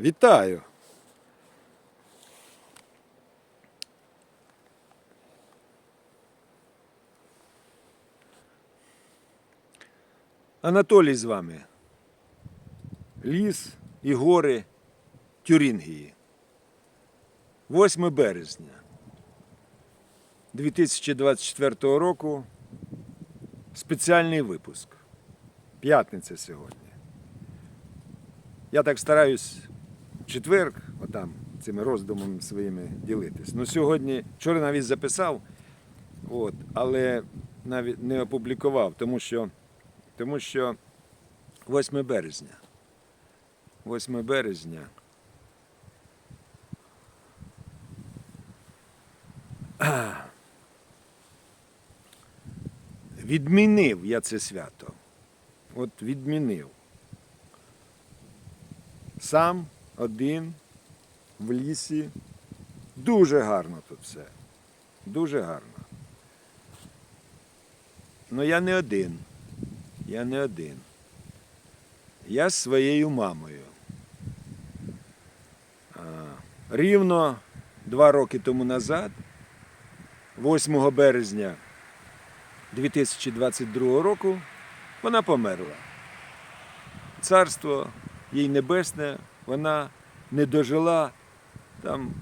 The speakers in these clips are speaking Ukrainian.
Вітаю! Анатолій з вами. Ліс і гори Тюрінгії. 8 березня 2024 року. Спеціальний випуск. П'ятниця сьогодні. Я так стараюсь четверг, отам, цими роздумами своїми ділитись. Ну сьогодні, вчора навіть записав, от, але навіть не опублікував, тому що, тому що 8 березня. 8 березня. Відмінив я це свято. От відмінив. Сам один в лісі. Дуже гарно тут все. Дуже гарно. Ну я не один. Я не один. Я з своєю мамою. Рівно два роки тому назад, 8 березня 2022 року, вона померла. Царство їй небесне, вона не дожила там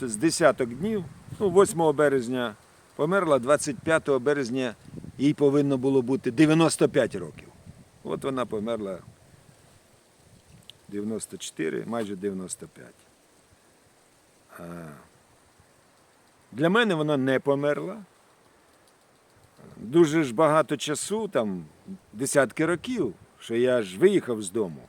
з десяток днів. Ну, 8 березня померла, 25 березня їй повинно було бути 95 років. От вона померла 94, майже 95. А для мене вона не померла. Дуже ж багато часу, там десятки років, що я ж виїхав з дому.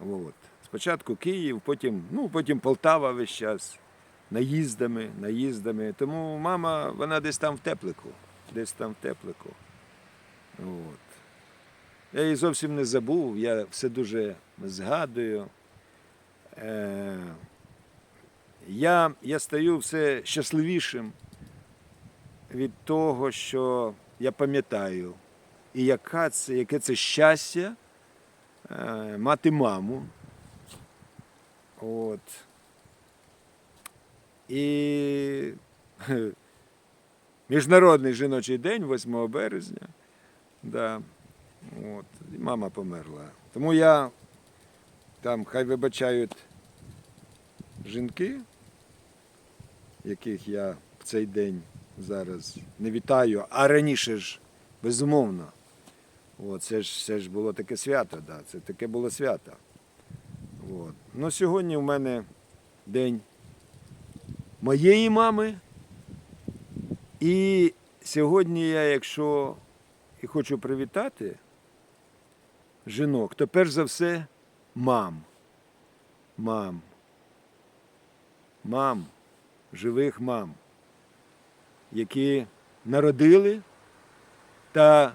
От. Спочатку Київ, потім, ну, потім Полтава весь час, наїздами, наїздами. Тому мама, вона десь там в теплику, десь там в теплику. От. Я її зовсім не забув, я все дуже згадую. Е, я, я стаю все щасливішим від того, що я пам'ятаю, і яка це, яке це щастя мати маму. От. І Міжнародний жіночий день 8 березня. Да. От. І мама померла. Тому я там хай вибачають жінки, яких я в цей день зараз не вітаю, а раніше ж, безумовно. От, це, ж, це ж було таке свято, да, це таке було свято. От. Ну, сьогодні в мене день моєї мами. І сьогодні я, якщо і хочу привітати жінок, то перш за все мам. Мам. Мам, живих мам, які народили та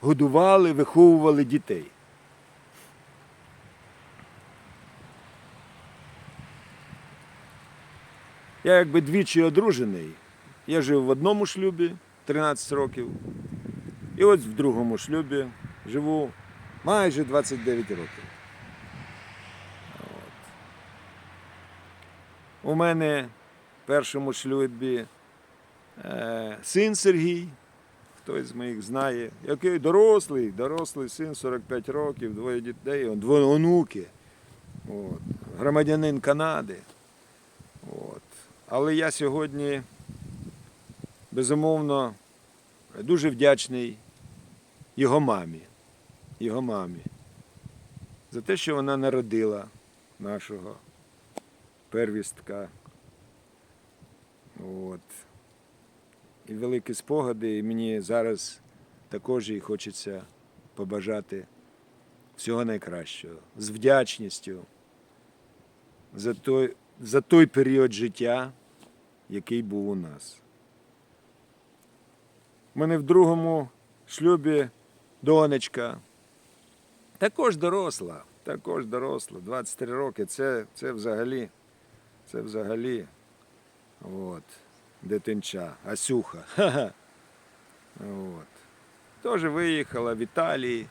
годували, виховували дітей. Я якби двічі одружений. Я жив в одному шлюбі 13 років. І ось в другому шлюбі живу майже 29 років. От. У мене в першому шлюбі е, син Сергій, хтось з моїх знає, який дорослий, дорослий син 45 років, двоє дітей, двоє онуки, от, громадянин Канади. От. Але я сьогодні, безумовно, дуже вдячний його мамі, його мамі за те, що вона народила нашого первістка. От. І великі спогади, і мені зараз також їй хочеться побажати всього найкращого, з вдячністю за той, за той період життя, який був у нас. У мене в другому шлюбі донечка. Також доросла, також доросла, 23 роки. Це, це взагалі, це взагалі от, дитинча, Асюха. Ха-ха. От. Теж виїхала в Італії,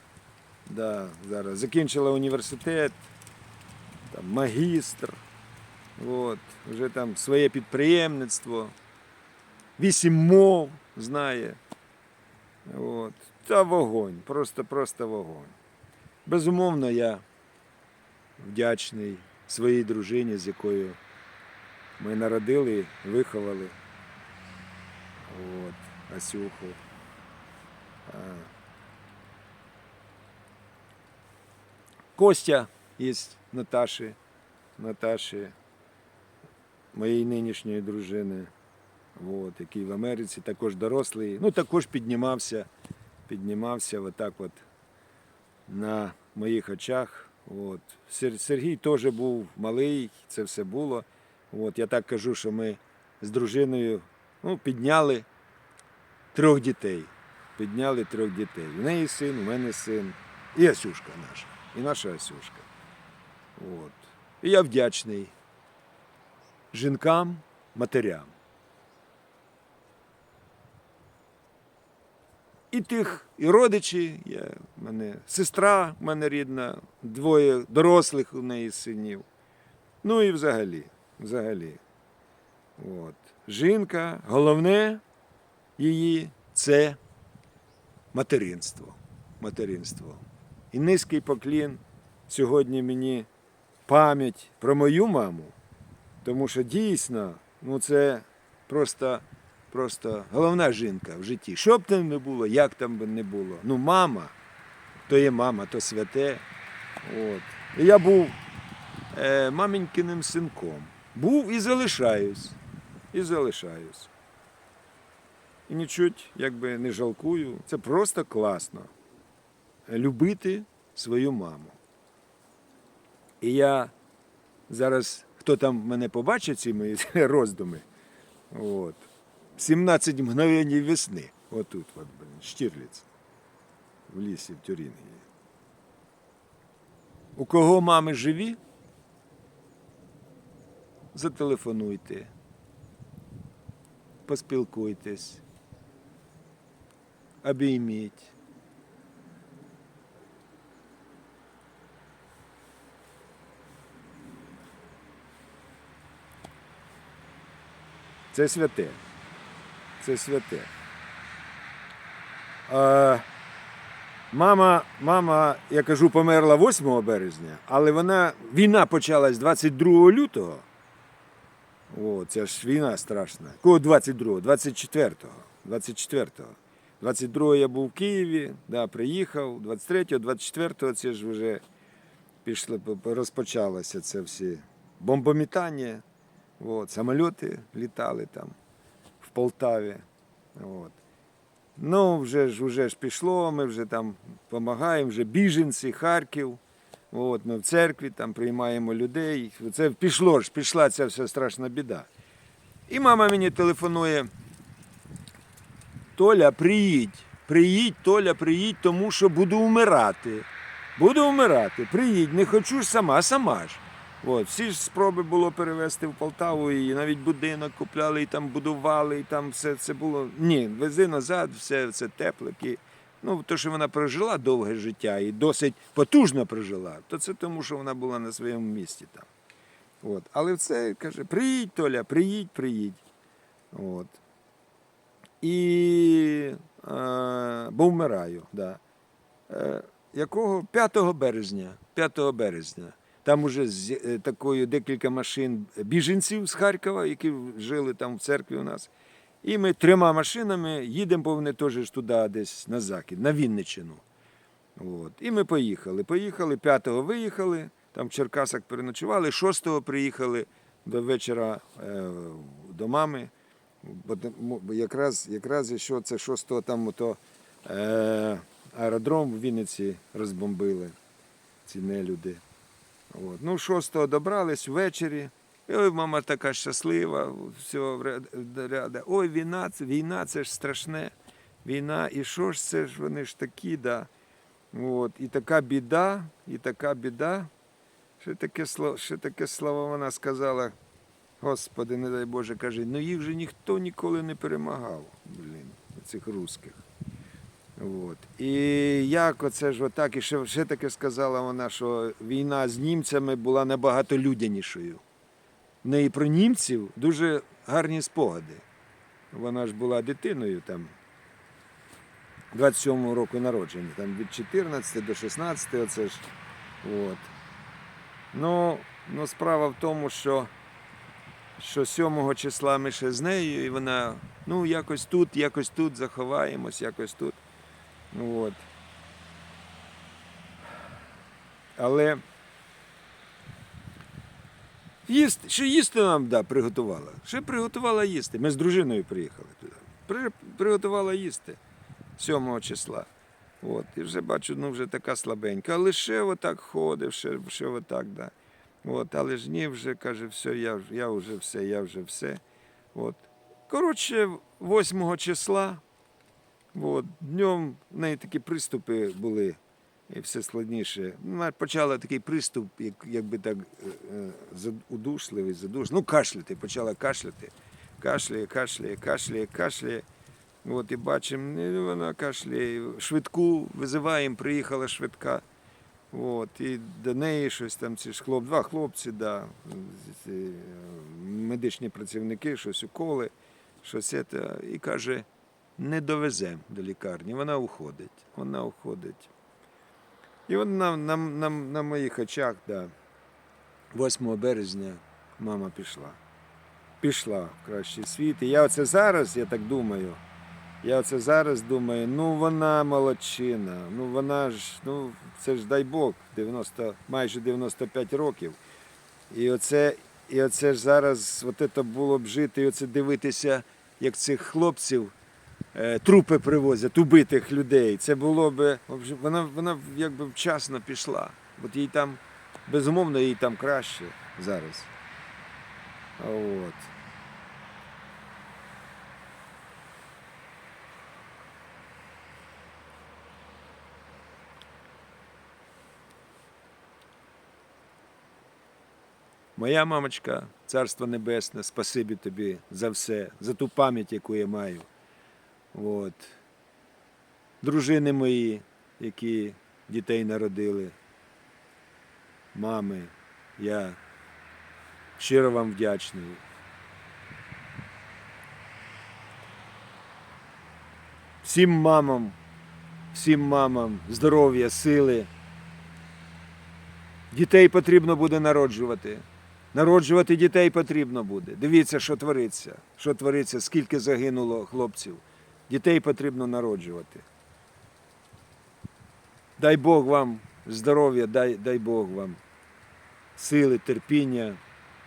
да, зараз закінчила університет. там, магістр, от, вже там своє підприємництво, вісім мов знає. От. Та вогонь, просто-просто вогонь. Безумовно, я вдячний своїй дружині, з якою ми народили, виховали. От, Асюху. Костя є Наташі, Наташі, моєї нинішньої дружини, от, який в Америці також дорослий. Ну, також піднімався, піднімався отак от на моїх очах. От. Сергій теж був малий, це все було. От, я так кажу, що ми з дружиною ну, підняли трьох дітей. Підняли трьох дітей. У неї син, у мене син. І Асюшка наша. І наша Асюшка. От. І я вдячний жінкам, матерям. І тих, і родичі, я, мене сестра в мене рідна, двоє дорослих у неї синів. Ну і взагалі, взагалі. От. Жінка, головне її це материнство. материнство. І низький поклін сьогодні мені пам'ять про мою маму, тому що дійсно ну це просто, просто головна жінка в житті. Що б там не було, як там би не було. Ну, мама, то є мама, то святе. От. Я був е, маменькиним синком. Був і залишаюсь. І залишаюсь. І нічуть якби не жалкую. Це просто класно. Любити свою маму. І я зараз, хто там мене побачить, ці мої роздуми, от, 17 мгновень весни. Отут, от, блин, Штірліц, в лісі, в Тюрінгії. У кого мами живі, зателефонуйте, поспілкуйтесь, обійміть. Це святе. Це святе. А, мама, мама, я кажу, померла 8 березня, але вона, війна почалась 22 лютого. О, це ж війна страшна. Кого 22-го? 24-го. 24-го. 22-го я був в Києві, да, приїхав, 23-го, 24-го це ж вже пішло, по- по- розпочалося це всі бомбомітання. От, самоліти літали там в Полтаві. От. Ну, вже ж, вже ж пішло, ми вже там допомагаємо, вже біженці, Харків. От, ми в церкві там приймаємо людей. Це пішло ж, пішла ця вся страшна біда. І мама мені телефонує. Толя, приїдь, приїдь, Толя, приїдь, тому що буду вмирати. Буду вмирати, приїдь, не хочу ж сама, сама ж. От, всі ж спроби було перевезти в Полтаву, і навіть будинок купляли, і там будували, і там все це було. Ні, вези назад, все це теплики. Ну, то, що вона прожила довге життя і досить потужно прожила, то це тому, що вона була на своєму місці там. От. Але це каже: приїдь, Толя, приїдь, приїдь. От. І е, бо вмираю. Да. Е, якого? 5 березня. 5 березня. Там уже з е, такою декілька машин біженців з Харкова, які жили там в церкві у нас. І ми трьома машинами їдемо, бо вони теж туди десь на захід, на Вінниччину. От. І ми поїхали. Поїхали, 5-го виїхали, там в Черкасах переночували, 6-го приїхали до вечора е, до мами. Бо, якраз, якраз що це 6-го там ото, е, аеродром в Вінниці розбомбили ці нелюди. От. Ну, 6-го добрались ввечері. Ой, мама така щаслива, все, ряда. Ой, війна, війна, це ж страшне. Війна, і що ж це ж вони ж такі, да. От. І така біда, і така біда. Ще таке, слово, ще таке слово вона сказала. Господи, не дай Боже, каже, ну їх же ніхто ніколи не перемагав, блін, цих русських. От. І як оце ж отак, і ще, ще таке сказала вона, що війна з німцями була набагато людянішою. В неї про німців дуже гарні спогади. Вона ж була дитиною там 27-го року народження, там від 14 до 16, оце ж. От. Ну, ну, справа в тому, що, що 7 числа ми ще з нею, і вона, ну, якось тут, якось тут заховаємось, якось тут. От. Але їсти, що їсти нам да, приготувала. Ще приготувала їсти. Ми з дружиною приїхали туди. При, приготувала їсти 7 числа. От, і вже бачу, ну вже така слабенька. Але ще отак ходив, ще, ще отак, да. От, але ж ні, вже каже, все, я, я вже все, я вже все. От. Коротше, 8 числа, от, днем в неї такі приступи були, і все складніше. Вона почала такий приступ, як, якби так е, е, удушливий, задушливий. Ну, кашляти, почала кашляти. Кашляє, кашляє, кашляє, кашляє. От і бачимо, вона кашляє. Швидку визиваємо, приїхала швидка. От, і до неї щось там ці ж хлоп, два хлопці, да, е, медичні працівники, щось уколи, щось це. І каже, не довеземо до лікарні. Вона уходить. Вона уходить. І от на, на, на, на моїх очах, да, 8 березня мама пішла. Пішла в кращий світ. І я оце зараз, я так думаю. Я оце зараз думаю, ну вона молодчина, ну вона ж, ну це ж дай Бог, 90, майже 95 років. І оце, і оце ж зараз от це було б жити, і оце дивитися, як цих хлопців трупи привозять, убитих людей. Це було б, вона, вона якби вчасно пішла. От їй там, безумовно, їй там краще зараз. От. Моя мамочка, царство небесне, спасибі тобі за все, за ту пам'ять, яку я маю. От. Дружини мої, які дітей народили, мами, я щиро вам вдячний. Всім мамам, всім мамам здоров'я, сили. Дітей потрібно буде народжувати. Народжувати дітей потрібно буде. Дивіться, що твориться. Що твориться, скільки загинуло хлопців. Дітей потрібно народжувати. Дай Бог вам здоров'я, дай, дай Бог вам сили, терпіння,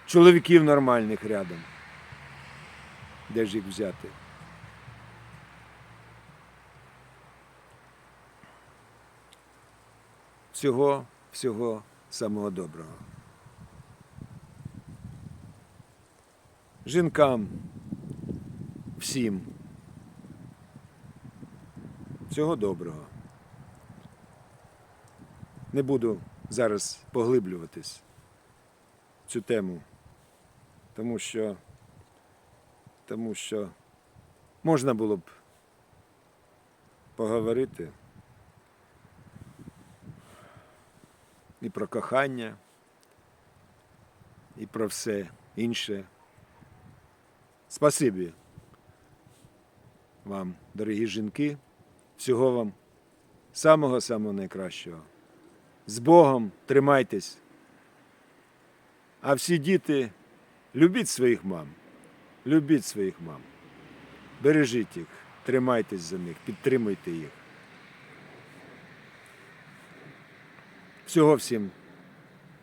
чоловіків нормальних рядом. Де ж їх взяти? Всього, всього самого доброго. жінкам, всім. Всього доброго. Не буду зараз поглиблюватись в цю тему, тому що, тому що можна було б поговорити і про кохання, і про все інше. Спасибі вам, дорогі жінки, всього вам самого-самого найкращого. З Богом тримайтесь. А всі діти, любіть своїх мам, любіть своїх мам, бережіть їх, тримайтесь за них, підтримуйте їх. Всього всім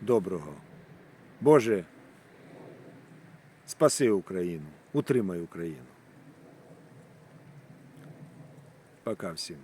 доброго. Боже, спаси Україну, утримай Україну. Пока всім.